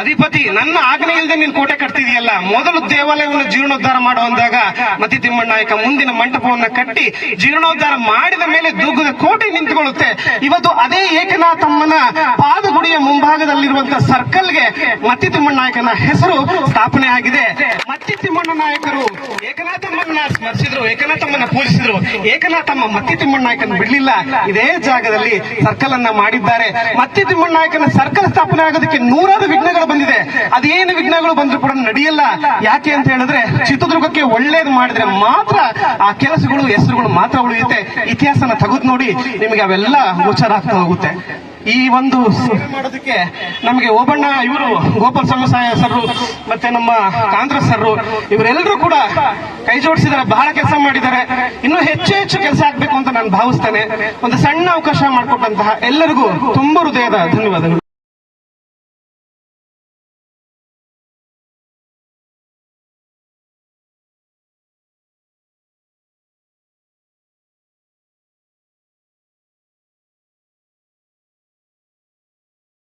ಅಧಿಪತಿ, ನನ್ನ ಆಜ್ಞೆ ಇಲ್ಲದೆ ನೀನ್ ಕೋಟೆ ಕಟ್ತಿದೆಯಲ್ಲ? ಮೊದಲು ದೇವಾಲಯವನ್ನು ಜೀರ್ಣೋದ್ಧಾರ ಮಾಡುವಂದಾಗ ಮತಿ ತಿಮ್ಮಣ್ಣಾಯಕ ಮುಂದಿನ ಮಂಟಪವನ್ನ ಕಟ್ಟಿ ಜೀರ್ಣೋದ್ಧಾರ ಮಾಡಿದ ಮೇಲೆ ದುಗ್ಗದ ಕೋಟೆ ನಿಂತುಕೊಳ್ಳುತ್ತೆ. ಇವತ್ತು ಅದೇ ಏಕನಾಥಮ್ಮನ ಪಾದಗುಡಿಯ ಮುಂಭಾಗದಲ್ಲಿರುವಂತಹ ಸರ್ಕಲ್ಗೆ ಮತಿ ತಿಮ್ಮಣ್ಣಾಯಕನ ಹೆಸರು ಸ್ಥಾಪನೆ ಆಗಿದೆ. ಮತ್ತಿ ತಿಮ್ಮಣ್ಣ ನಾಯಕರು ಏಕನಾಥಮ್ಮನ ಸ್ಮರಿಸಿದ್ರು ಏಕನಾಥಮ್ಮನ ಪೂಜಿಸಿದ್ರು. ಏಕನಾಥಮ್ಮ ಮತ್ತಿ ತಿಮ್ಮಣ್ಣಾಯಕನ ಬಿಡ್ಲಿಲ್ಲ. ಇದೇ ಜಾಗದಲ್ಲಿ ಸರ್ಕಲ್ ಅನ್ನ ಮಾಡಿದ್ದಾರೆ. ಮತ್ತಿ ತಿಮ್ಮಣ್ಣಾಯಕನ ಸರ್ಕಲ್ ಸ್ಥಾಪನೆ ಆಗೋದಕ್ಕೆ ನೂರಾರು ವಿಘ್ನಗಳು ಬಂದಿದೆ. ಅದೇನು ವಿಘ್ನಗಳು ಬಂದ್ರು ಕೂಡ ನಡೆಯಲ್ಲ. ಯಾಕೆ ಅಂತ ಹೇಳಿದ್ರೆ ಚಿತ್ರದುರ್ಗಕ್ಕೆ ಒಳ್ಳೇದು ಮಾಡಿದ್ರೆ ಮಾತ್ರ ಆ ಕೆಲಸಗಳು, ಹೆಸರುಗಳು ಮಾತ್ರ ಉಳಿಯುತ್ತೆ. ಇತಿಹಾಸನ ತೆಗೆದು ನೋಡಿ ನಿಮಗೆ ಅವೆಲ್ಲ ಗೋಚರ ಆಗ್ತಾ ಹೋಗುತ್ತೆ. ಈ ಒಂದು ಮಾಡೋದಕ್ಕೆ ನಮಗೆ ಓಬಣ್ಣ ಇವರು, ಗೋಪಾಲ ಸಮಸಾಯ ಸರ್ ಮತ್ತೆ ನಮ್ಮ ಕಾಂಗ್ರೆಸ್ ಸರ್ ಇವರೆಲ್ಲರೂ ಕೂಡ ಕೈ ಜೋಡಿಸಿದ್ದಾರೆ, ಬಹಳ ಕೆಲಸ ಮಾಡಿದ್ದಾರೆ. ಇನ್ನು ಹೆಚ್ಚು ಹೆಚ್ಚು ಕೆಲಸ ಆಗ್ಬೇಕು ಅಂತ ನಾನು ಭಾವಿಸ್ತೇನೆ. ಒಂದು ಸಣ್ಣ ಅವಕಾಶ ಮಾಡಿಕೊಟ್ಟಂತಹ ಎಲ್ಲರಿಗೂ ತುಂಬ ಹೃದಯದ ಧನ್ಯವಾದಗಳು.